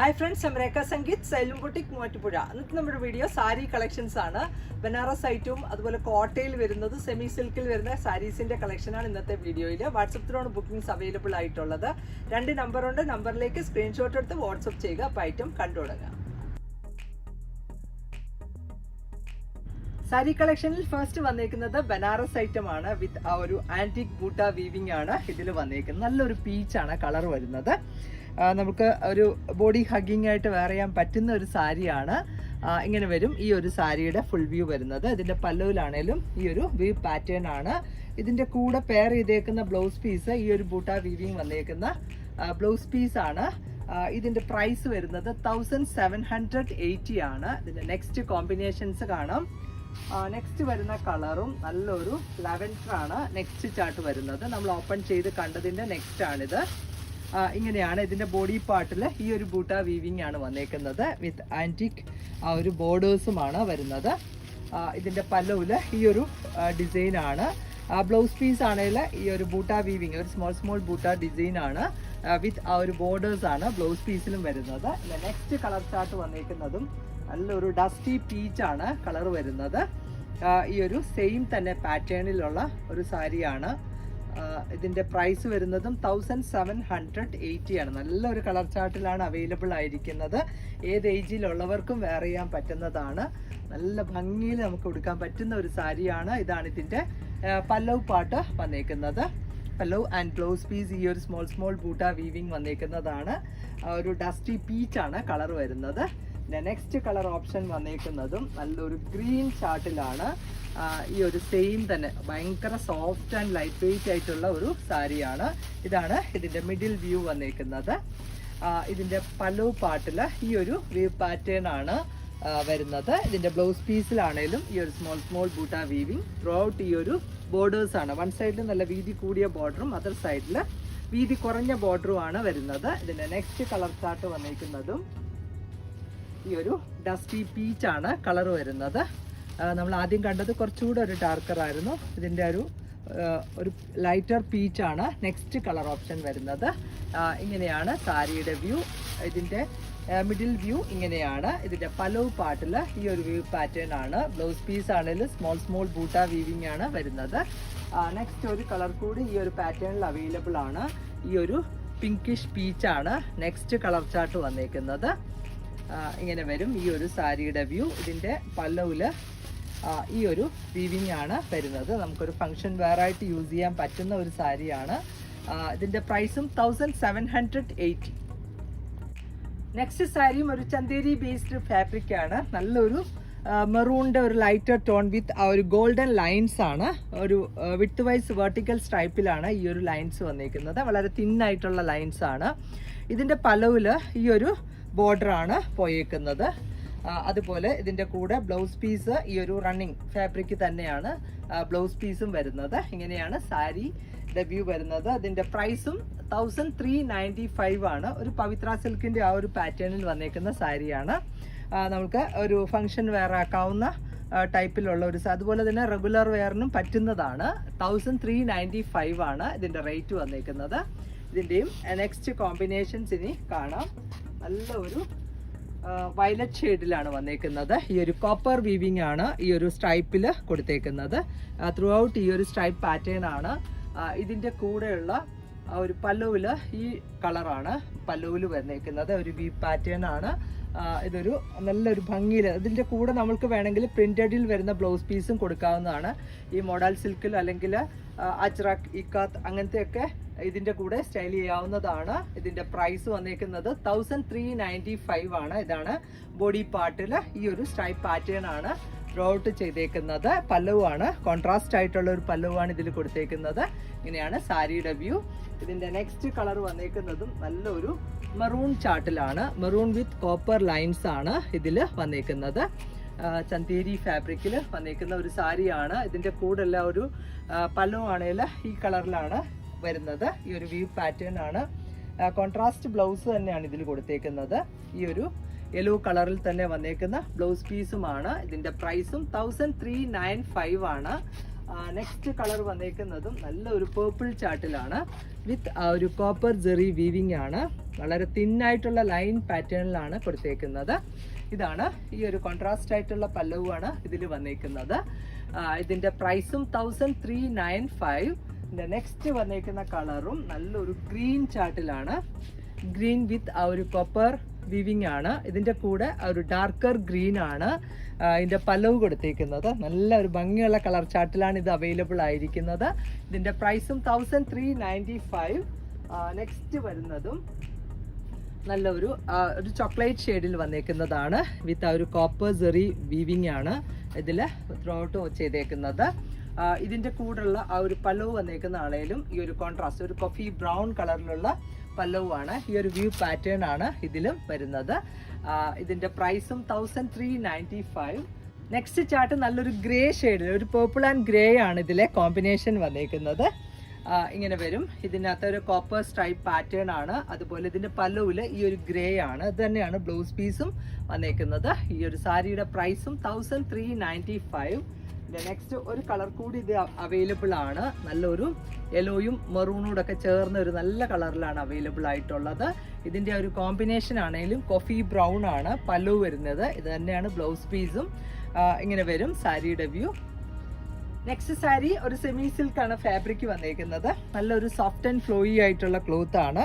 Hi friends ഞാൻ Sangeeth സൈലും boutique Muvattupuzha ഇന്നത്തെ നമ്മുടെ വീഡിയോ സാരി കളക്ഷൻസ് ആണ്. ബനാറസ് ഐറ്റവും അതുപോലെ കോട്ടയിൽ വരുന്നത് സെമി സിൽക്കിൽ വരുന്ന സാരീസിന്റെ കളക്ഷനാണ് ഇന്നത്തെ വീഡിയോയിൽ വാട്സപ്പിലാണ് ബുക്കിംഗ്സ് അവൈലബിൾ ആയിട്ടുള്ളത്. രണ്ട് നമ്പറുണ്ട് നമ്പറിലേക്ക് സ്ക്രീൻഷോട്ട് എടുത്ത് വാട്സപ്പ് ചെയ്യുക. അപ്പോൾ ഐറ്റം കണ്ടു തുടങ്ങാം. സാരി കളക്ഷനിൽ ഫസ്റ്റ് വന്നേക്കുന്നത് ബനാറസ് ഐറ്റം ആണ് വിത്ത് ആ ഒരു ആന്റിക് ബൂട്ട വീവിംഗ് ആണ് ഇതിൽ വന്നേക്കുന്നത്. നല്ലൊരു പീച്ചാണ് കളർ വരുന്നത്. നമുക്ക് ഒരു ബോഡി ഹഗ്ഗിങ് ആയിട്ട് വെയർ ചെയ്യാൻ പറ്റുന്ന ഒരു സാരിയാണ്. ഇങ്ങനെ വരും. ഈ ഒരു സാരിയുടെ ഫുൾ വ്യൂ വരുന്നത്. ഇതിന്റെ പല്ലുവിലാണേലും ഈ ഒരു വ്യൂ പാറ്റേൺ ആണ്. ഇതിന്റെ കൂടെ പെയർ ചെയ്തേക്കുന്ന ബ്ലൗസ് പീസ് ഈ ഒരു ബൂട്ട വീവിങ് വന്നേക്കുന്ന ബ്ലൗസ് പീസ് ആണ്. ഇതിന്റെ പ്രൈസ് വരുന്നത് തൗസൻഡ് സെവൻ ഹൺഡ്രഡ് എയ്റ്റി ആണ്. ഇതിന്റെ നെക്സ്റ്റ് കോമ്പിനേഷൻസ് കാണാം. നെക്സ്റ്റ് വരുന്ന കളറും നല്ലൊരു ലെവൻഡർ ആണ്. നെക്സ്റ്റ് ചാർട്ട് വരുന്നത്. നമ്മൾ ഓപ്പൺ ചെയ്ത് കണ്ടതിന്റെ നെക്സ്റ്റ് ആണിത്. ഇങ്ങനെയാണ് ഇതിന്റെ ബോഡി പാർട്ടിൽ ഈ ഒരു ബൂട്ട വീവിംഗ് ആണ് വന്നേക്കുന്നത് വിത്ത് ആന്റിക് ആ ഒരു ബോർഡേഴ്സുമാണ് വരുന്നത്. ഇതിന്റെ പല്ലവിൽ ഈ ഒരു ഡിസൈനാണ് ബ്ലൗസ് പീസ് ആണെങ്കിൽ ഈ ഒരു ബൂട്ട വീവിങ് ഒരു സ്മോൾ സ്മോൾ ബൂട്ട ഡിസൈൻ ആണ്. വിത്ത് ആ ഒരു ബോർഡേഴ്സ് ആണ് ബ്ലൗസ് പീസിലും വരുന്നത്. നെക്സ്റ്റ് കളർ ചാർട്ട് വന്നേക്കുന്നതും നല്ലൊരു ഡസ്റ്റി പീച്ച് ആണ് കളർ വരുന്നത്. ഈ ഒരു സെയിം തന്നെ പാറ്റേണിലുള്ള ഒരു സാരിയാണ്. ആ, ഇതിന്റെ പ്രൈസ് വരുന്നതും തൗസൻഡ് സെവൻ ഹൺഡ്രഡ് എയ്റ്റി ആണ്. നല്ലൊരു കളർ ചാർട്ടിലാണ് അവൈലബിൾ ആയിരിക്കുന്നത്. ഏത് ഏജിലുള്ളവർക്കും വെയർ ചെയ്യാൻ പറ്റുന്നതാണ്. നല്ല ഭംഗിയിൽ നമുക്ക് കൊടുക്കാൻ പറ്റുന്ന ഒരു സാരിയാണ് ഇതാണ് ഇതിന്റെ പല്ലവ് പാട്ട് വന്നേക്കുന്നത്. പല്ലവ് ആൻഡ് ബ്ലൗസ് പീസ് ഈ ഒരു സ്മോൾ സ്മോൾ ബൂട്ട വീവിങ് വന്നേക്കുന്നതാണ്. ഒരു ഡസ്റ്റി പീച്ചാണ് കളർ വരുന്നത്. നെക്സ്റ്റ് കളർ ഓപ്ഷൻ വന്നേക്കുന്നതും നല്ലൊരു ഗ്രീൻ ചാർട്ടിലാണ് ഈ ഒരു സെയിം തന്നെ. ഭയങ്കര സോഫ്റ്റ് ആൻഡ് ലൈറ്റ് വെയിറ്റ് ആയിട്ടുള്ള ഒരു സാരിയാണ്. ഇതാണ് ഇതിന്റെ മിഡിൽ വ്യൂ വന്നേക്കുന്നത്. ഇതിന്റെ ഇതിന്റെ പാട്ടിൽ ഈ ഒരു വ്യൂ പാറ്റേൺ ആണ് വരുന്നത്. ഇതിന്റെ ബ്ലൗസ് പീസിലാണേലും ഈ ഒരു small small buta weaving throughout ഈ ഒരു ബോർഡേഴ്സ് ആണ്. വൺ സൈഡിൽ നല്ല വീതി കൂടിയ ബോർഡറും അതർ സൈഡിൽ വീതി കുറഞ്ഞ ബോർഡറും ആണ് വരുന്നത്. ഇതിന്റെ നെക്സ്റ്റ് കളർ ചാർട്ട് വന്നേക്കുന്നതും ഈ ഒരു ഡസ്റ്റി പീച്ച് ആണ് കളർ വരുന്നത്. നമ്മൾ ആദ്യം കണ്ടത് കുറച്ചുകൂടെ ഒരു ഡാർക്കർ ആയിരുന്നു. ഇതിന്റെ ഒരു ഒരു ലൈറ്റർ പീച്ച് ആണ് നെക്സ്റ്റ് കളർ ഓപ്ഷൻ വരുന്നത്. ഇങ്ങനെയാണ് സാരിയുടെ വ്യൂ ഇതിന്റെ മിഡിൽ വ്യൂ ഇങ്ങനെയാണ്. ഇതിന്റെ പലവ് പാട്ടിൽ ഈ ഒരു വ്യൂ പാറ്റേൺ ആണ്. ബ്ലൗസ് പീസ് ആണെങ്കിലും സ്മോൾ സ്മോൾ ബൂട്ട വീവിങ് ആണ് വരുന്നത്. നെക്സ്റ്റ് ഒരു കളർ കൂടി ഈ ഒരു പാറ്റേണിൽ അവൈലബിൾ ആണ്. ഈ ഒരു പിങ്കിഷ് പീച്ച് ആണ് നെക്സ്റ്റ് കളർ ചാർട്ട് വന്നേക്കുന്നത്. ഇങ്ങനെ വരും. ഈ ഒരു സാരിയുടെ വ്യൂ ഇതിന്റെ പല്ലവിൽ ഈ ഒരു വീവിങ് ആണ് വരുന്നത്. നമുക്കൊരു ഫംഗ്ഷൻ വെയറായിട്ട് യൂസ് ചെയ്യാൻ പറ്റുന്ന ഒരു സാരിയാണ്. ഇതിന്റെ പ്രൈസും thousand seven hundred eighty next സാരിയും ഒരു ചന്തേരി ബേസ്ഡ് ഫാബ്രിക് ആണ്. നല്ലൊരു മെറൂണിന്റെ ഒരു ലൈറ്റർ ടോൺ വിത്ത് ആ ഒരു ഗോൾഡൻ ലൈൻസ് ആണ്. ഒരു വിത്ത് വൈസ് വെർട്ടിക്കൽ സ്ട്രൈപ്പിലാണ് ഈ ഒരു ലൈൻസ് വന്നിരിക്കുന്നത് വളരെ തിന്നായിട്ടുള്ള ലൈൻസ് ആണ്. ഇതിന്റെ പലവിൽ ഈ ഒരു ബോർഡർ ആണ് പോയേക്കുന്നത് അതുപോലെ ഇതിന്റെ കൂടെ ബ്ലൗസ് പീസ് ഈ ഒരു റണ്ണിങ് ഫാബ്രിക് തന്നെയാണ് ബ്ലൗസ് പീസും വരുന്നത്. ഇങ്ങനെയാണ് സാരി ഡെബ്യൂ വരുന്നത്. അതിന്റെ പ്രൈസും തൗസൻഡ് ത്രീ നയന്റി ഫൈവ് ആണ്. ഒരു പവിത്ര സിൽക്കിന്റെ ആ ഒരു പാറ്റേണിൽ വന്നേക്കുന്ന സാരിയാണ്. നമുക്ക് ഒരു ഫങ്ഷൻ വെയർ ആക്കാവുന്ന ടൈപ്പിലുള്ള ഒരു അതുപോലെ തന്നെ റെഗുലർ വെയറിനും പറ്റുന്നതാണ്. തൗസൻഡ് ത്രീ നയന്റി ഫൈവ് ആണ് ഇതിന്റെ റേറ്റ് വന്നേക്കുന്നത്. ഇതിന്റെയും നെക്സ്റ്റ് കോമ്പിനേഷൻസ് ഇനി കാണാം. നല്ല ഒരു വയലറ്റ് ഷെയ്ഡിലാണ് വന്നേക്കുന്നത്. ഈ ഒരു കോപ്പർ വീവിംഗ് ആണ് ഈ ഒരു സ്ട്രൈപ്പിൽ കൊടുത്തേക്കുന്നത്. ത്രൂ ഔട്ട് ഈ ഒരു സ്ട്രൈപ്പ് പാറ്റേൺ ആണ്. ഇതിന്റെ കൂടെയുള്ള ഒരു പല്ലുവിൽ ഈ കളറാണ് പല്ലുവിൽ വന്നേക്കുന്നത് ഒരു വീ പാറ്റേൺ ആണ്. ഇതൊരു നല്ലൊരു ഭംഗിയിൽ ഇതിന്റെ കൂടെ നമുക്ക് വേണമെങ്കിൽ പ്രിന്റഡിൽ വരുന്ന ബ്ലൗസ് പീസും കൊടുക്കാവുന്നതാണ്. ഈ മോഡൽ സിൽക്കിൽ അല്ലെങ്കിൽ അജ്രക് ഇക്കാത്ത് അങ്ങനത്തെയൊക്കെ ഇതിന്റെ കൂടെ സ്റ്റൈൽ ചെയ്യാവുന്നതാണ്. ഇതിന്റെ പ്രൈസ് വന്നേക്കുന്നത് തൗസൻഡ് ത്രീ നയന്റി ഫൈവ് ആണ്. ഇതാണ് ബോഡി പാർട്ടിൽ ഈ ഒരു സ്ട്രൈപ്പ് പാറ്റേൺ ആണ് ഡ്രോ ഔട്ട് ചെയ്തേക്കുന്നത്. പല്ലവുമാണ് കോൺട്രാസ്റ്റ് ആയിട്ടുള്ള ഒരു പല്ലുവാണ് ഇതിൽ കൊടുത്തേക്കുന്നത്. ഇങ്ങനെയാണ് സാരിയുടെ വ്യൂ ഇതിന്റെ നെക്സ്റ്റ് കളർ വന്നേക്കുന്നതും നല്ലൊരു മെറൂൺ ചാട്ടിലാണ് മെറൂൺ വിത്ത് കോപ്പർ ലൈൻസ് ആണ് ഇതിൽ വന്നേക്കുന്നത്. ചന്തേരി ഫാബ്രിക്കിൽ വന്നേക്കുന്ന ഒരു സാരിയാണ്. ഇതിന്റെ കൂടെ എല്ലാം ഒരു പല്ലുവാണേൽ ഈ കളറിലാണ് വരുന്നത്. ഈ ഒരു വ്യൂ പാറ്റേൺ ആണ്. കോൺട്രാസ്റ്റ് ബ്ലൗസ് തന്നെയാണ് ഇതിൽ കൊടുത്തേക്കുന്നത്. ഈ ഒരു യെല്ലോ കളറിൽ തന്നെ വന്നേക്കുന്ന ബ്ലൗസ് പീസുമാണ് ഇതിന്റെ പ്രൈസും തൗസൻഡ് ത്രീ നയൻ ഫൈവ് ആണ്. നെക്സ്റ്റ് കളർ വന്നേക്കുന്നതും നല്ല ഒരു പേർപ്പിൾ ചാർട്ടിലാണ് വിത്ത് ഒരു കോപ്പർ ജെറി വീവിംഗ് ആണ്. വളരെ തിന്നായിട്ടുള്ള ലൈൻ പാറ്റേണിലാണ് കൊടുത്തേക്കുന്നത്. ഇതാണ് ഈ ഒരു കോൺട്രാസ്റ്റ് ആയിട്ടുള്ള പല്ലവുമാണ് ഇതിൽ വന്നേക്കുന്നത്. ഇതിന്റെ പ്രൈസും തൗസൻഡ് ത്രീ നയൻ ഫൈവ് ഇതിന്റെ നെക്സ്റ്റ് വന്നേക്കുന്ന കളറും നല്ലൊരു ഗ്രീൻ ചാർട്ടിലാണ് ഗ്രീൻ വിത്ത് ആ ഒരു കോപ്പർ വിവിങ് ആണ്. ഇതിന്റെ കൂടെ ഒരു ഡാർക്കർ ഗ്രീൻ ആണ് ഇതിന്റെ പല്ലവ് കൊടുത്തേക്കുന്നത്. നല്ല ഒരു ഭംഗിയുള്ള കളർ ചാർട്ടിലാണ് ഇത് അവൈലബിൾ ആയിരിക്കുന്നത്. ഇതിന്റെ പ്രൈസും thousand three ninety five next വരുന്നതും നല്ല ഒരു ഒരു ചോക്ലേറ്റ് ഷെയ്ഡിൽ വന്നേക്കുന്നതാണ്. വിത്ത് ആ ഒരു കോപ്പർ സെറി വീവിങ് ആണ് ഇതിൽ ത്രൂഔട്ട് ചെയ്തേക്കുന്നത്. ആ, ഇതിന്റെ കൂടെയുള്ള ആ ഒരു പല്ലവ് വന്നേക്കുന്ന ആണേലും ഈ ഒരു കോൺട്രാസ്റ്റ് ഒരു കോഫി ബ്രൗൺ കളറിലുള്ള പല്ലവുമാണ്. ഈ ഒരു വ്യൂ പാറ്റേൺ ആണ് ഇതിലും വരുന്നത്. ഇതിന്റെ പ്രൈസും thousand three ninety five next chart നല്ലൊരു ഗ്രേ ഷെയ്ഡിൽ ഒരു പേർപ്പിൾ ആൻഡ് ഗ്രേ ആണ് ഇതിലെ കോമ്പിനേഷൻ വന്നേക്കുന്നത്. ഇങ്ങനെ വരും. ഇതിനകത്ത് ഒരു കോപ്പർ സ്ട്രൈപ്പ് പാറ്റേൺ ആണ്. അതുപോലെ ഇതിന്റെ പല്ലവിൽ ഈ ഒരു ഗ്രേ ആണ്. ഇത് തന്നെയാണ് ബ്ലൗസ് പീസും വന്നേക്കുന്നത്. ഈ ഒരു സാരിയുടെ പ്രൈസും thousand three ninety five next ഒരു കളർ കൂടി ഇത് അവൈലബിൾ ആണ്. നല്ലൊരു യെലോയും ഒക്കെ ചേർന്ന ഒരു നല്ല കളറിലാണ് അവൈലബിൾ ആയിട്ടുള്ളത്. ഇതിന്റെ ഒരു കോമ്പിനേഷൻ ആണെങ്കിലും കോഫി ബ്രൗൺ ആണ്. പല്ലു വരുന്നത്. ഇത് തന്നെയാണ് ബ്ലൗസ് പീസും ഇങ്ങനെ വരും. സാരിയുടെ വ്യൂ നെക്സ്റ്റ് സാരി ഒരു സെമി സിൽക്ക് ആണ് ഫാബ്രിക് വന്നേക്കുന്നത്. നല്ലൊരു സോഫ്റ്റ് ആൻഡ് ഫ്ലോയി ആയിട്ടുള്ള ക്ലോത്ത് ആണ്.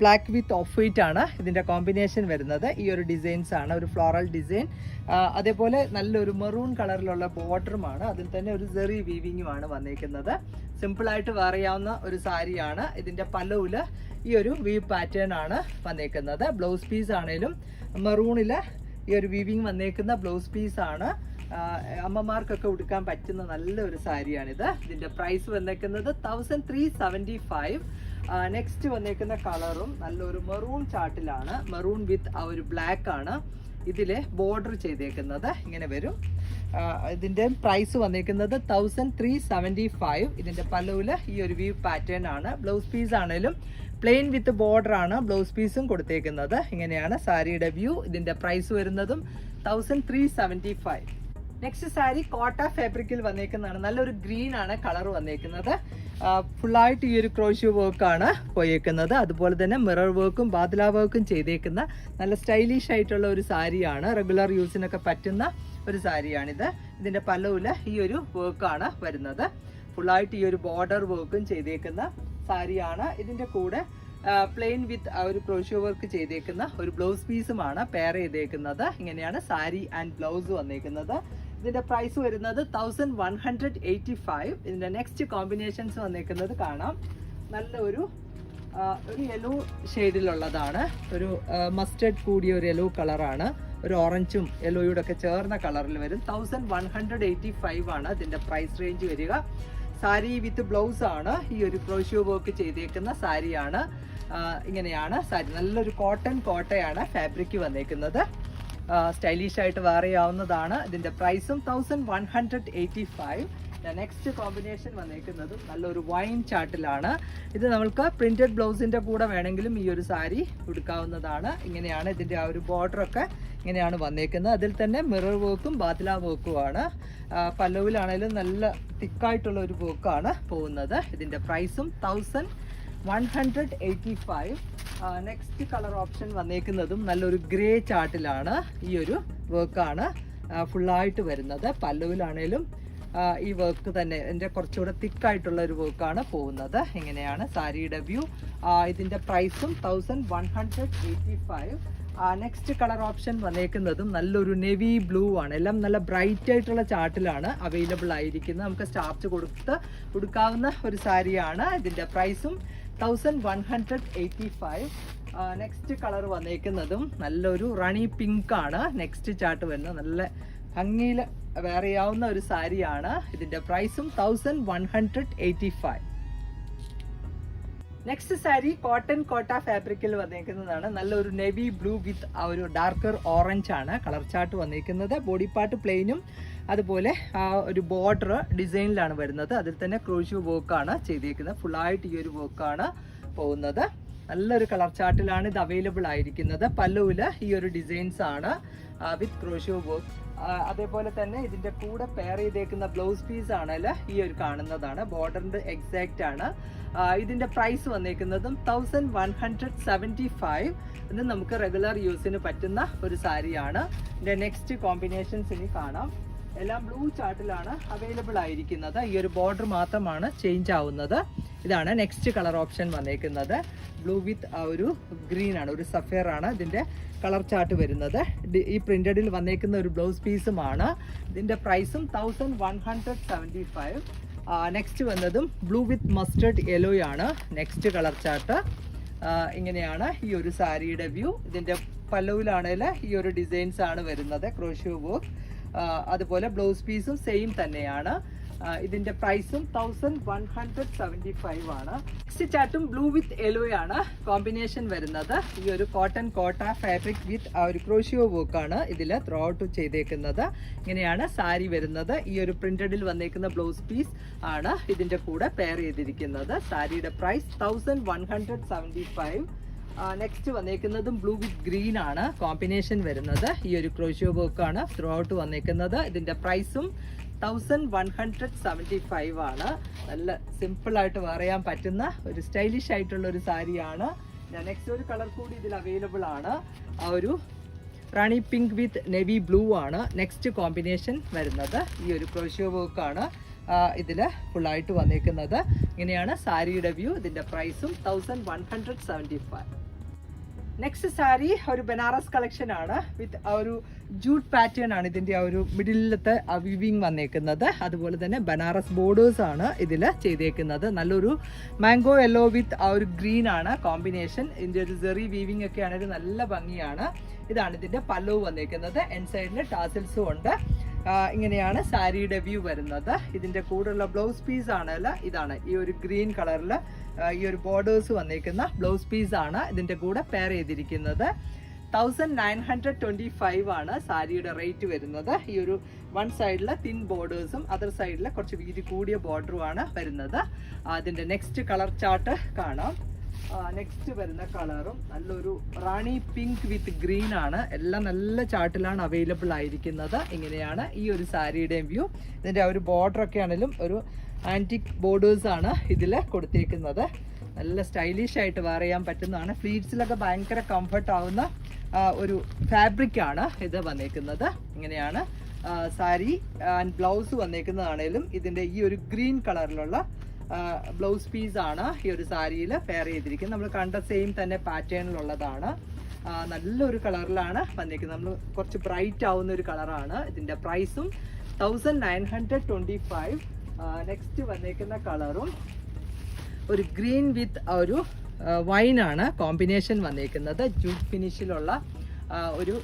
ബ്ലാക്ക് വിത്ത് ഓഫ് വൈറ്റ് ആണ് ഇതിന്റെ കോമ്പിനേഷൻ വരുന്നത്. ഈ ഒരു ഡിസൈൻസ് ആണ് ഒരു ഫ്ലോറൽ ഡിസൈൻ അതേപോലെ നല്ലൊരു മെറൂൺ കളറിലുള്ള ബോർഡറുമാണ് അതിൽ തന്നെ ഒരു സെറി വീവിങ്ങുമാണ് വന്നേക്കുന്നത്. സിമ്പിളായിട്ട് വേറിയാവുന്ന ഒരു സാരിയാണ് ഇതിന്റെ പലവിൽ ഈ ഒരു വീവ് പാറ്റേൺ ആണ് വന്നേക്കുന്നത്. ബ്ലൗസ് പീസ് ആണേലും മെറൂണിൽ ഈ ഒരു വീവിങ് വന്നേക്കുന്ന ബ്ലൗസ് പീസ് ആണ്. അമ്മമാർക്കൊക്കെ ഉടുക്കാൻ പറ്റുന്ന നല്ലൊരു സാരിയാണിത്. ഇതിന്റെ പ്രൈസ് വന്നേക്കുന്നത് thousand three seventy five next വന്നേക്കുന്ന കളറും നല്ലൊരു മെറൂൺ ചാട്ടിലാണ്. മെറൂൺ വിത്ത് ആ ഒരു ബ്ലാക്ക് ആണ് ഇതിലെ ബോർഡർ ചെയ്തേക്കുന്നത്. ഇങ്ങനെ വരും. ഇതിന്റെ പ്രൈസ് വന്നേക്കുന്നത് തൗസൻഡ് ത്രീ സെവന്റി ഫൈവ് ഇതിന്റെ പല്ലൂൽ ഈ ഒരു വ്യൂ പാറ്റേൺ ആണ്. ബ്ലൗസ് പീസ് ആണേലും പ്ലെയിൻ വിത്ത് ബോർഡർ ആണ് ബ്ലൗസ് പീസും കൊടുത്തേക്കുന്നത്. ഇങ്ങനെയാണ് സാരിയുടെ വ്യൂ ഇതിന്റെ പ്രൈസ് വരുന്നതും thousand three seventy five next sari Kota ഫാബ്രിക്കിൽ വന്നേക്കുന്നതാണ്. നല്ലൊരു ഗ്രീൻ ആണ് കളർ വന്നേക്കുന്നത്. ഫുള്ളായിട്ട് ഈ ഒരു ക്രോഷ്യോ വർക്കാണ് പോയേക്കുന്നത്. അതുപോലെ തന്നെ മിറർ വർക്കും ബാദല വർക്കും ചെയ്തേക്കുന്ന നല്ല സ്റ്റൈലിഷ് ആയിട്ടുള്ള ഒരു സാരിയാണ്. റെഗുലർ യൂസിനൊക്കെ പറ്റുന്ന ഒരു സാരിയാണിത്. ഇതിന്റെ പല്ലവിൽ ഈ ഒരു വർക്കാണ് വരുന്നത്. ഫുള്ളായിട്ട് ഈ ഒരു ബോർഡർ വർക്കും ചെയ്തേക്കുന്ന സാരിയാണ്. ഇതിന്റെ കൂടെ പ്ലെയിൻ വിത്ത് ഒരു ക്രോഷ്യോ വർക്ക് ചെയ്തേക്കുന്ന ഒരു ബ്ലൗസ് പീസുമാണ് പെയർ ചെയ്തേക്കുന്നത്. ഇങ്ങനെയാണ് സാരി ആൻഡ് ബ്ലൗസ് വന്നേക്കുന്നത്. ഇതിന്റെ പ്രൈസ് വരുന്നത് thousand one hundred eighty five ഇതിന്റെ നെക്സ്റ്റ് കോമ്പിനേഷൻസ് വന്നേക്കുന്നത് കാണാം. നല്ല ഒരു യെല്ലോ ഷെയ്ഡിലുള്ളതാണ് ഒരു മസ്റ്റേഡ് കൂടിയ ഒരു യെല്ലോ കളറാണ് ഒരു ഓറഞ്ചും യെല്ലോയുടെ ഒക്കെ ചേർന്ന കളറിൽ വരും. Thousand one hundred eighty five ആണ് ഇതിന്റെ പ്രൈസ് റേഞ്ച് വരിക. സാരി വിത്ത് ബ്ലൗസ് ആണ് ഈ ഒരു ക്രോഷ്യോ വർക്ക് ചെയ്തേക്കുന്ന സാരിയാണ്. ഇങ്ങനെയാണ് സാരി. നല്ലൊരു കോട്ടൺ കോട്ടയാണ് ഫാബ്രിക് വന്നേക്കുന്നത്. സ്റ്റൈലിഷ് ആയിട്ട് ഇതിന്റെ പ്രൈസും thousand one hundred eighty five next combination വന്നേക്കുന്നതും നല്ലൊരു വൈൻ ചാട്ടിലാണ്. ഇത് നമ്മൾക്ക് പ്രിന്റഡ് ബ്ലൗസിന്റെ കൂടെ വേണമെങ്കിലും ഈ ഒരു സാരി ഉടുക്കാവുന്നതാണ്. ഇങ്ങനെയാണ് ഇതിന്റെ ആ ഒരു ബോർഡർ ഒക്കെ ഇങ്ങനെയാണ് വന്നേക്കുന്നത്. അതിൽ തന്നെ മിറർ വർക്കും ബാത്തില വർക്കുമാണ് പല്ലവിലാണേലും നല്ല തിക്കായിട്ടുള്ള ഒരു വർക്കാണ് പോകുന്നത്. ഇതിന്റെ പ്രൈസും thousand one hundred eighty five next colour option വന്നേക്കുന്നതും നല്ലൊരു ഗ്രേ ചാട്ടിലാണ് ഈ ഒരു വർക്കാണ് ഫുള്ളായിട്ട് വരുന്നത്. പല്ലുവിലാണേലും ഈ വർക്ക് തന്നെ എന്റെ കുറച്ചുകൂടെ തിക്കായിട്ടുള്ള ഒരു വർക്കാണ് പോകുന്നത്. ഇങ്ങനെയാണ് സാരിയുടെ വ്യൂ ഇതിന്റെ പ്രൈസും thousand one hundred eighty five next colour option വന്നേക്കുന്നതും നല്ലൊരു നെവി ബ്ലൂ ആണ്. എല്ലാം നല്ല ബ്രൈറ്റ് ആയിട്ടുള്ള ചാർട്ടിലാണ് അവൈലബിൾ ആയിരിക്കുന്നത്. നമുക്ക് സ്റ്റാർച്ച് കൊടുത്ത് കൊടുക്കാവുന്ന ഒരു സാരിയാണ്. ഇതിന്റെ പ്രൈസും thousand one hundred eighty five next colour വന്നേക്കുന്നതും നല്ലൊരു റണി പിങ്ക് ആണ്. നെക്സ്റ്റ് ചാർട്ട് വരുന്നത് നല്ല ഭംഗിയിൽ വേറെയാവുന്ന ഒരു സാരിയാണ്. ഇതിന്റെ പ്രൈസും thousand one hundred eighty five next sari cotton Kota ഫാബ്രിക്കിൽ വന്നിരിക്കുന്നതാണ് നല്ലൊരു നെവി ബ്ലൂ വിത്ത് ആ ഒരു ഡാർക്കർ ഓറഞ്ച് ആണ് കളർ ചാർട്ട് വന്നിരിക്കുന്നത് ബോഡി പാർട്ട് പ്ലെയിനും അതുപോലെ ആ ഒരു ബോർഡർ ഡിസൈനിലാണ് വരുന്നത്. അതിൽ തന്നെ ക്രോഷ്യോ വർക്കാണ് ഫുൾ ഫുള്ളായിട്ട് ഈ ഒരു വർക്കാണ് പോകുന്നത്. നല്ലൊരു കളർ ചാർട്ടിലാണ് ഇത് അവൈലബിൾ ആയിരിക്കുന്നത്. പല്ലുവിൽ ഈ ഒരു ഡിസൈൻസ് ആണ് വിത്ത് ക്രോഷ്യോ വർക്ക് അതേപോലെ തന്നെ ഇതിന്റെ കൂടെ പെയർ ചെയ്തേക്കുന്ന ബ്ലൗസ് പീസ് ആണല്ലോ ഈ ഒരു കാണുന്നതാണ്. ബോർഡറിന്റെ എക്സാക്റ്റ് ആണ്. ഇതിന്റെ price വന്നേക്കുന്നതും thousand one hundred seventy five ഇത് നമുക്ക് റെഗുലർ യൂസിന് പറ്റുന്ന ഒരു സാരിയാണ്. ഇതിന്റെ നെക്സ്റ്റ് കോമ്പിനേഷൻസ് ഇനി കാണാം. എല്ലാം ബ്ലൂ ചാർട്ടിലാണ് അവൈലബിൾ ആയിരിക്കുന്നത്. ഈ ഒരു ബോർഡർ മാത്രമാണ് ചേഞ്ച് ആവുന്നത്. ഇതാണ് നെക്സ്റ്റ് കളർ ഓപ്ഷൻ വന്നേക്കുന്നത്. ബ്ലൂ വിത്ത് ആ ഒരു ഗ്രീൻ ആണ് ഒരു സഫയർ ആണ് ഇതിന്റെ കളർ ചാർട്ട് വരുന്നത്. ഈ പ്രിന്റഡിൽ വന്നേക്കുന്ന ഒരു ബ്ലൗസ് പീസുമാണ് ഇതിന്റെ പ്രൈസും thousand one hundred seventy five next വന്നതും ബ്ലൂ വിത്ത് മസ്റ്റേർഡ് യെല്ലോ ആണ്. നെക്സ്റ്റ് കളർ ചാർട്ട് ഇങ്ങനെയാണ് ഈ ഒരു സാരിയുടെ വ്യൂ ഇതിന്റെ പല്ലവിലാണെങ്കിൽ ഈ ഒരു ഡിസൈൻസ് ആണ് വരുന്നത് ക്രോഷ്യോ വർക്ക് അതുപോലെ ബ്ലൗസ് പീസും സെയിം തന്നെയാണ്. ഇതിന്റെ പ്രൈസും thousand one hundred seventy five ആണ്. നെക്സ്റ്റ് ബ്ലൂ വിത്ത് യെല്ലോ ആണ് കോമ്പിനേഷൻ വരുന്നത്. ഈ ഒരു കോട്ടൺ കോട്ട ഫാബ്രിക് വിത്ത് ആ ഒരു ക്രോഷിയോ വർക്ക് ആണ് ഇതിൽ ത്രോ ഔട്ട് ചെയ്തേക്കുന്നത്. ഇങ്ങനെയാണ് സാരി വരുന്നത്. ഈ ഒരു പ്രിന്റഡിൽ വന്നേക്കുന്ന ബ്ലൗസ് പീസ് ആണ് ഇതിന്റെ കൂടെ പെയർ ചെയ്തിരിക്കുന്നത്. സാരിയുടെ price thousand one hundred seventy five next വന്നേക്കുന്നതും blue with green ആണ്. കോമ്പിനേഷൻ വരുന്നത്. ഈ ഒരു ക്രോഷ്യോ ആണ് ത്രൂ ഔട്ട് വന്നേക്കുന്നത്. ഇതിന്റെ പ്രൈസും thousand one hundred seventy five ആണ്. നല്ല സിമ്പിൾ ആയിട്ട് പറയാൻ പറ്റുന്ന ഒരു സ്റ്റൈലിഷ് ആയിട്ടുള്ള ഒരു സാരിയാണ്. നെക്സ്റ്റ് ഒരു കളർ കൂടി ഇതിൽ അവൈലബിൾ ആണ്. ആ ഒരു rani pink with navy blue ആണ് നെക്സ്റ്റ് കോമ്പിനേഷൻ വരുന്നത്. ഈ ഒരു ക്രോഷ്യോ ആണ് ഇതിൽ ഫുള്ളായിട്ട് വന്നേക്കുന്നത്. ഇങ്ങനെയാണ് സാരിയുടെ വ്യൂ ഇതിന്റെ പ്രൈസും thousand one hundred seventy five next sari ഒരു ബനാറസ് കളക്ഷൻ ആണ്. വിത്ത് ആ ഒരു ജൂട്ട് പാറ്റേൺ ആണ് ഇതിന്റെ ആ ഒരു മിഡിലത്തെ വിവിങ് വന്നേക്കുന്നത്. അതുപോലെ തന്നെ ബനാറസ് ബോർഡേഴ്സ് ആണ് ഇതിൽ ചെയ്തേക്കുന്നത്. നല്ലൊരു മാംഗോ യെല്ലോ വിത്ത് ആ ഒരു ഗ്രീൻ ആണ്. കോമ്പിനേഷൻ ഇതിന്റെ ഒരു സെറി വീവിംഗ് ഒക്കെ ആണെങ്കിൽ നല്ല ഭംഗിയാണ്. ഇതാണ് ഇതിന്റെ പല്ലവ് വന്നേക്കുന്നത്. എൻ സൈഡിൽ ടാസിൽസും ഉണ്ട്. ഇങ്ങനെയാണ് സാരിയുടെ വ്യൂ വരുന്നത്. ഇതിന്റെ കൂടെയുള്ള ബ്ലൗസ് പീസ് ആണല്ല ഇതാണ് ഈ ഒരു ഗ്രീൻ കളറിൽ ഈ ഒരു ബോർഡേഴ്സ് വന്നിരിക്കുന്ന ബ്ലൗസ് പീസ് ആണ് ഇതിന്റെ കൂടെ പെയർ ചെയ്തിരിക്കുന്നത്. Thousand nine hundred twenty five ആണ് സാരിയുടെ റേറ്റ് വരുന്നത്. ഈ ഒരു വൺ സൈഡിലെ തിൻ ബോർഡേഴ്സും അതർ സൈഡിലെ കുറച്ച് വീതി കൂടിയ ബോർഡറുമാണ് വരുന്നത്. അതിന്റെ നെക്സ്റ്റ് കളർ ചാർട്ട് കാണാം. നെക്സ്റ്റ് വരുന്ന കളറും നല്ലൊരു റാണി പിങ്ക് വിത്ത് ഗ്രീൻ ആണ്. എല്ലാം നല്ല ചാട്ടിലാണ് അവൈലബിൾ ആയിരിക്കുന്നത്. ഇങ്ങനെയാണ് ഈ ഒരു സാരിയുടെയും വ്യൂ ഇതിന്റെ ആ ഒരു ബോർഡർ ഒക്കെ ആണെങ്കിലും ഒരു ആന്റിക് ബോർഡേഴ്സ് ആണ് ഇതിൽ കൊടുത്തേക്കുന്നത്. നല്ല സ്റ്റൈലിഷ് ആയിട്ട് വെയർ ചെയ്യാൻ പറ്റുന്നതാണ്. ഫ്ലീറ്റ്സിലൊക്കെ ഭയങ്കര കംഫർട്ട് ആവുന്ന ഒരു ഫാബ്രിക് ആണ് ഇത് വന്നേക്കുന്നത്. ഇങ്ങനെയാണ് സാരി ആൻഡ് ബ്ലൗസ് വന്നേക്കുന്നതാണേലും ഇതിന്റെ ഈ ഒരു ഗ്രീൻ കളറിലുള്ള ബ്ലൗസ് പീസ് ആണ് ഈ ഒരു സാരിയിൽ പെയർ ചെയ്തിരിക്കുന്നത്. നമ്മൾ കണ്ട സെയിം തന്നെ പാറ്റേണിലുള്ളതാണ് നല്ലൊരു കളറിലാണ് വന്നിരിക്കുന്നത്. നമ്മൾ കുറച്ച് ബ്രൈറ്റ് ആവുന്ന ഒരു കളറാണ് ഇതിന്റെ പ്രൈസും thousand nine hundred twenty five next വന്നിരിക്കുന്ന കളറും ഒരു ഗ്രീൻ വിത്ത് ഒരു വൈനാണ് കോമ്പിനേഷൻ വന്നിരിക്കുന്നത്. ജൂട്ട് ഫിനിഷിലുള്ള ഒരു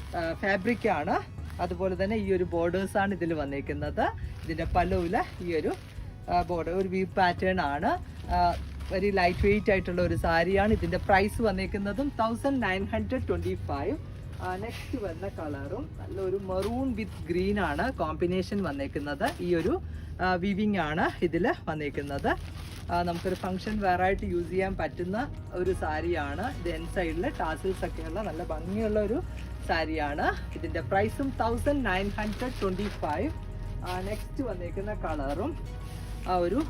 ഫാബ്രിക്കാണ് അതുപോലെ തന്നെ ഈ ഒരു ബോർഡേഴ്സാണ് ഇതിൽ വന്നിരിക്കുന്നത്. ഇതിന്റെ പല്ലുവിൽ ഈ ഒരു ബോർഡർ ഒരു വ്യൂ പാറ്റേൺ ആണ്. വെരി ലൈറ്റ് വെയിറ്റ് ആയിട്ടുള്ള ഒരു സാരിയാണ്. ഇതിന്റെ price വന്നേക്കുന്നതും thousand nine hundred twenty five next വരുന്ന കളറും നല്ലൊരു മെറൂൺ വിത്ത് ഗ്രീൻ ആണ് കോമ്പിനേഷൻ വന്നേക്കുന്നത്. ഈ ഒരു വിവിങ് ആണ് ഇതിൽ വന്നേക്കുന്നത്. നമുക്കൊരു ഫംഗ്ഷൻ വേറായിട്ട് യൂസ് ചെയ്യാൻ പറ്റുന്ന ഒരു സാരിയാണ്. ഇത് എൻ സൈഡിൽ ടാസിൽസ് ഒക്കെയുള്ള നല്ല ഭംഗിയുള്ള ഒരു സാരിയാണ്. ഇതിന്റെ പ്രൈസും thousand nine hundred twenty five next വന്നേക്കുന്ന കളറും ആ ഒരു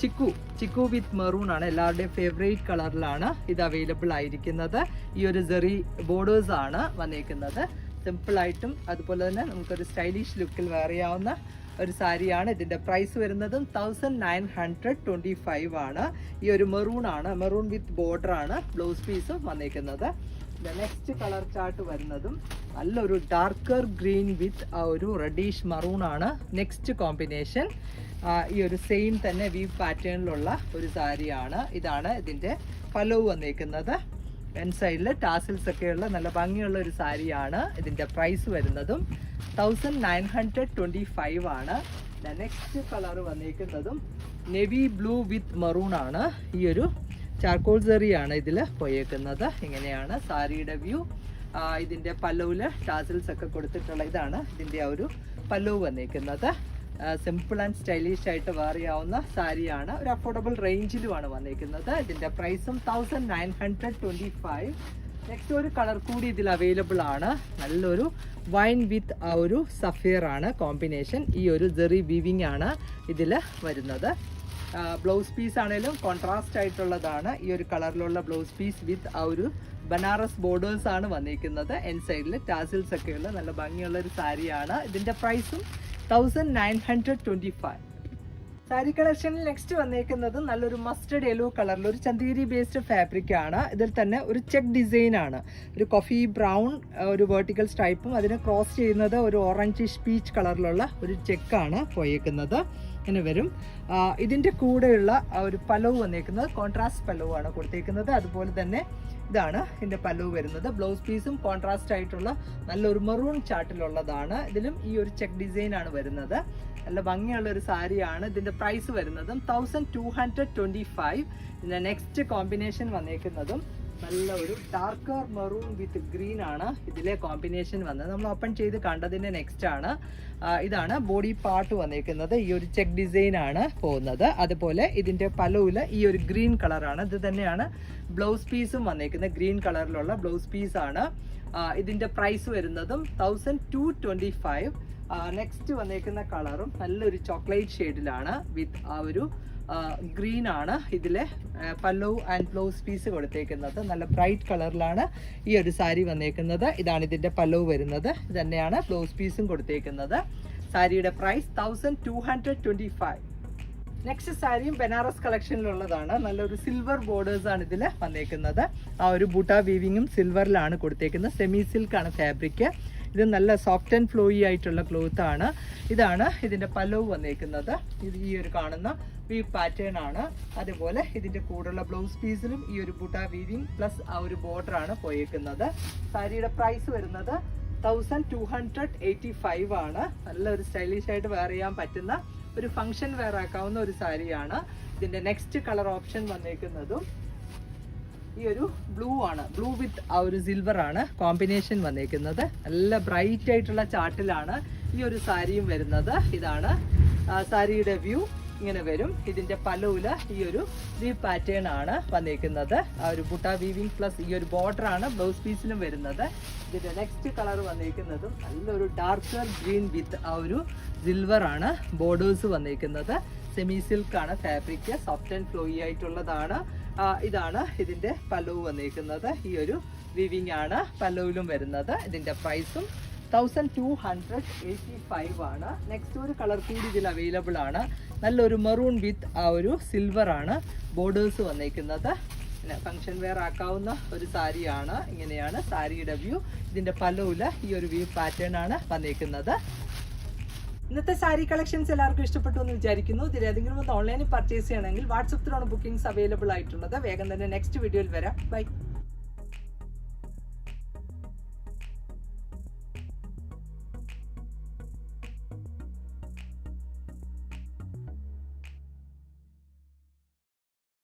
ചിക്കു ചിക്കു വിത്ത് മെറൂൺ ആണ്. എല്ലാവരുടെയും ഫേവറേറ്റ് കളറിലാണ് ഇത് അവൈലബിൾ ആയിരിക്കുന്നത്. ഈ ഒരു ജെറി ബോർഡേഴ്സ് ആണ് വന്നേക്കുന്നത്. സിമ്പിൾ ആയിട്ടും അതുപോലെ തന്നെ നമുക്കൊരു സ്റ്റൈലിഷ് ലുക്കിൽ വേറെയാവുന്ന ഒരു സാരിയാണ് ഇതിന്റെ പ്രൈസ് വരുന്നതും thousand nine hundred twenty five ആണ്. ഈ ഒരു മെറൂൺ ആണ് മെറൂൺ വിത്ത് ബോർഡർ ആണ് ബ്ലൗസ് പീസും വന്നേക്കുന്നത്. നെക്സ്റ്റ് കളർ ചാർട്ട് വരുന്നതും നല്ലൊരു ഡാർക്കർ ഗ്രീൻ വിത്ത് ആ ഒരു റെഡീഷ് മറൂൺ ആണ് നെക്സ്റ്റ് കോമ്പിനേഷൻ ഈ ഒരു സെയിം തന്നെ വി പാറ്റേണിലുള്ള ഒരു സാരിയാണ് ഇതാണ് ഇതിന്റെ ഫലവ് വന്നേക്കുന്നത്. എൻ സൈഡിൽ ടാസിൽസ് ഒക്കെയുള്ള നല്ല ഭംഗിയുള്ള ഒരു സാരിയാണ് ഇതിന്റെ പ്രൈസ് വരുന്നതും. Thousand nine hundred twenty five ആണ് നെക്സ്റ്റ് കളർ വന്നേക്കുന്നതും നെവി ബ്ലൂ വിത്ത് മറൂൺ ആണ്. ഈ ഒരു ചാർക്കോൾ സെറിയാണ് ഇതിൽ പോയേക്കുന്നത്. ഇങ്ങനെയാണ് സാരിയുടെ വ്യൂ. ഇതിന്റെ പല്ലവിൽ ടാസിൽസ് ഒക്കെ കൊടുത്തിട്ടുള്ള ഇതാണ് ഇതിന്റെ ആ ഒരു പല്ലവ് വന്നേക്കുന്നത്. സിമ്പിൾ ആൻഡ് സ്റ്റൈലിഷ് ആയിട്ട് വേറിയാവുന്ന സാരിയാണ്. ഒരു അഫോർഡബിൾ റേഞ്ചിലുമാണ് വന്നേക്കുന്നത്. ഇതിന്റെ പ്രൈസും thousand nine hundred twenty five next ഒരു കളർ കൂടി ഇതിൽ അവൈലബിൾ ആണ്. നല്ലൊരു വൈൻ വിത്ത് ആ ഒരു സഫിയർ ആണ്. കോമ്പിനേഷൻ ഈ ഒരു ജെറി വീവിംഗ് ആണ് ഇതിൽ വരുന്നത്. ബ്ലൗസ് പീസ് ആണെങ്കിലും കോൺട്രാസ്റ്റ് ആയിട്ടുള്ളതാണ് ഈ ഒരു കളറിലുള്ള ബ്ലൗസ് പീസ് വിത്ത് ആ ഒരു ബനാറസ് ബോർഡേഴ്സ് ആണ് വന്നിരിക്കുന്നത്. എൻ സൈഡിൽ ടാസിൽസ് ഒക്കെയുള്ള നല്ല ഭംഗിയുള്ള ഒരു സാരിയാണ്. ഇതിന്റെ പ്രൈസും thousand nine hundred twenty five sari കളക്ഷനിൽ next വന്നേക്കുന്നത് നല്ലൊരു മസ്റ്റർഡ് യെല്ലോ കളറിൽ ഒരു ചന്തീരി ബേസ്ഡ് ഫാബ്രിക് ആണ്. ഇതിൽ തന്നെ ഒരു ചെക്ക് ഡിസൈൻ ആണ്. ഒരു കോഫി ബ്രൗൺ ഒരു വേർട്ടിക്കൽ സ്ട്രൈപ്പും അതിനെ ക്രോസ് ചെയ്യുന്നത് ഒരു ഓറഞ്ച് പീച്ച് കളറിലുള്ള ഒരു ചെക്കാണ് പോയേക്കുന്നത്. ഇങ്ങനെ വരും. ഇതിന്റെ കൂടെയുള്ള ഒരു പലവ് വന്നേക്കുന്നത് കോൺട്രാസ്റ്റ് പലവാണ് കൊടുത്തേക്കുന്നത്. അതുപോലെ തന്നെ ഇതാണ് ഇതിന്റെ പല്ലു വരുന്നത്. ബ്ലൗസ് പീസും കോൺട്രാസ്റ്റ് ആയിട്ടുള്ള നല്ലൊരു മെറൂൺ ചാർട്ടിലുള്ളതാണ് ഇതിലും ഈ ഒരു ചെക്ക് ഡിസൈൻ ആണ് വരുന്നത്. നല്ല ഭംഗിയുള്ള ഒരു സാരിയാണ് ഇതിന്റെ പ്രൈസ് വരുന്നതും. Thousand two hundred twenty five ഇതിന്റെ നെക്സ്റ്റ് കോമ്പിനേഷൻ വന്നേക്കുന്നതും. നല്ല ഒരു ഡാർക്കർ മെറൂൺ വിത്ത് ഗ്രീൻ ആണ് ഇതിലെ കോമ്പിനേഷൻ വന്നത്. നമ്മൾ ഓപ്പൺ ചെയ്ത് കണ്ടതിന്റെ നെക്സ്റ്റ് ആണ്. ഇതാണ് ബോഡി പാർട്ട് വന്നിരിക്കുന്നത്. ഈ ഒരു ചെക്ക് ഡിസൈൻ ആണ് പോകുന്നത്. അതുപോലെ ഇതിന്റെ പലവിൽ ഈ ഒരു ഗ്രീൻ കളറാണ് ഇത് തന്നെയാണ് ബ്ലൗസ് പീസും വന്നിരിക്കുന്നത്. ഗ്രീൻ കളറിലുള്ള ബ്ലൗസ് പീസ് ആണ്. ആ, ഇതിന്റെ പ്രൈസ് വരുന്നതും thousand two twenty five next വന്നേക്കുന്ന കളറും നല്ലൊരു ചോക്ലേറ്റ് ഷെയ്ഡിലാണ് വിത്ത് ആ ഒരു ഗ്രീൻ ആണ് ഇതിലെ പല്ലോ ആൻഡ് ബ്ലൗസ് പീസ് കൊടുത്തേക്കുന്നത്. നല്ല ബ്രൈറ്റ് കളറിലാണ് ഈ ഒരു സാരി വന്നേക്കുന്നത്. ഇതാണ് ഇതിന്റെ പല്ലോ വരുന്നത്. തന്നെയാണ് ബ്ലൗസ് പീസും കൊടുത്തേക്കുന്നത്. സാരിയുടെ price thousand two hundred twenty five next സാരിയും ബനാറസ് കളക്ഷനിലുള്ളതാണ് നല്ലൊരു സിൽവർ ബോർഡേഴ്സ് ആണ് ഇതിൽ വന്നേക്കുന്നത്. ആ ഒരു ബൂട്ട വീവിങ്ങും സിൽവറിലാണ് കൊടുത്തേക്കുന്നത്. സെമി സിൽക്കാണ് ഫാബ്രിക് ഇത് നല്ല സോഫ്റ്റ് ആൻഡ് ഫ്ലോയി ആയിട്ടുള്ള ക്ലോത്ത് ആണ്. ഇതാണ് ഇതിന്റെ പല്ലവ് വന്നേക്കുന്നത്. ഇത് ഈ ഒരു കാണുന്ന വീവ് പാറ്റേൺ ആണ്. അതുപോലെ ഇതിന്റെ കൂടെയുള്ള ബ്ലൗസ് പീസിലും ഈ ഒരു ബുട്ട വീവിങ് പ്ലസ് ആ ഒരു ബോർഡർ ആണ് പോയേക്കുന്നത്. സാരിയുടെ പ്രൈസ് വരുന്നത് thousand two hundred eighty five ആണ് നല്ലൊരു സ്റ്റൈലിഷ് ആയിട്ട് വെയർ ചെയ്യാൻ പറ്റുന്ന ഒരു ഫംഗ്ഷൻ വെയർ ആക്കാവുന്ന ഒരു സാരിയാണ്. ഇതിന്റെ നെക്സ്റ്റ് കളർ ഓപ്ഷൻ വന്നേക്കുന്നതും ഈ ഒരു ബ്ലൂ ആണ്. ബ്ലൂ വിത്ത് ആ ഒരു സിൽവർ ആണ് കോമ്പിനേഷൻ വന്നേക്കുന്നത്. നല്ല ബ്രൈറ്റ് ആയിട്ടുള്ള ചാട്ടിലാണ് ഈ ഒരു സാരിയും വരുന്നത്. ഇതാണ് സാരിയുടെ വ്യൂ ഇങ്ങനെ വരും. ഇതിന്റെ പലവിൽ ഈ ഒരു വി പാറ്റേൺ ആണ് വന്നിരിക്കുന്നത് ആ ഒരു ബുട്ട വീവിംഗ് പ്ലസ് ഈ ഒരു ബോർഡർ ആണ് ബ്ലൗസ് പീസിലും വരുന്നത്. ഇതിന്റെ നെക്സ്റ്റ് കളർ വന്നേക്കുന്നതും നല്ലൊരു ഡാർക്കർ ഗ്രീൻ വിത്ത് ആ ഒരു സിൽവർ ആണ് ബോർഡേഴ്സ് വന്നിരിക്കുന്നത് സെമി സിൽക്ക് ആണ് ഫാബ്രിക് സോഫ്റ്റ് ആൻഡ് ഫ്ലോയി ആയിട്ടുള്ളതാണ്. ഇതാണ് ഇതിന്റെ പല്ലവ് വന്നിരിക്കുന്നത് ഈ ഒരു വിവിങ് ആണ് പല്ലവിലും വരുന്നത്. ഇതിന്റെ പ്രൈസും thousand two hundred eighty five ആണ്. നെക്സ്റ്റ് ഒരു കളർ കൂടി ഇതിൽ അവൈലബിൾ ആണ്. നല്ലൊരു മെറൂൺ വിത്ത് ആ ഒരു സിൽവർ ആണ് ബോർഡേഴ്സ് വന്നേക്കുന്നത്. പിന്നെ ഫംഗ്ഷൻ വെയർ ആക്കാവുന്ന ഒരു സാരിയാണ് ഇങ്ങനെയാണ് സാരിയുടെ വ്യൂ ഇതിന്റെ പല്ലവിൽ ഈ ഒരു വ്യൂ പാറ്റേൺ ആണ് വന്നേക്കുന്നത്. ഇന്നത്തെ സാരി കളക്ഷൻസ് എല്ലാവർക്കും ഇഷ്ടപ്പെട്ടു എന്ന് വിചാരിക്കുന്നു. ഇതിൽ ഏതെങ്കിലും ഒന്ന് ഓൺലൈനിൽ പർച്ചേസ് ചെയ്യണമെങ്കിൽ വാട്സപ്പിലാണ് ബുക്കിംഗ്സ് അവൈലബിൾ ആയിട്ടുള്ളത്. വേഗം തന്നെ നെക്സ്റ്റ് വീഡിയോയിൽ വരാം. ബൈ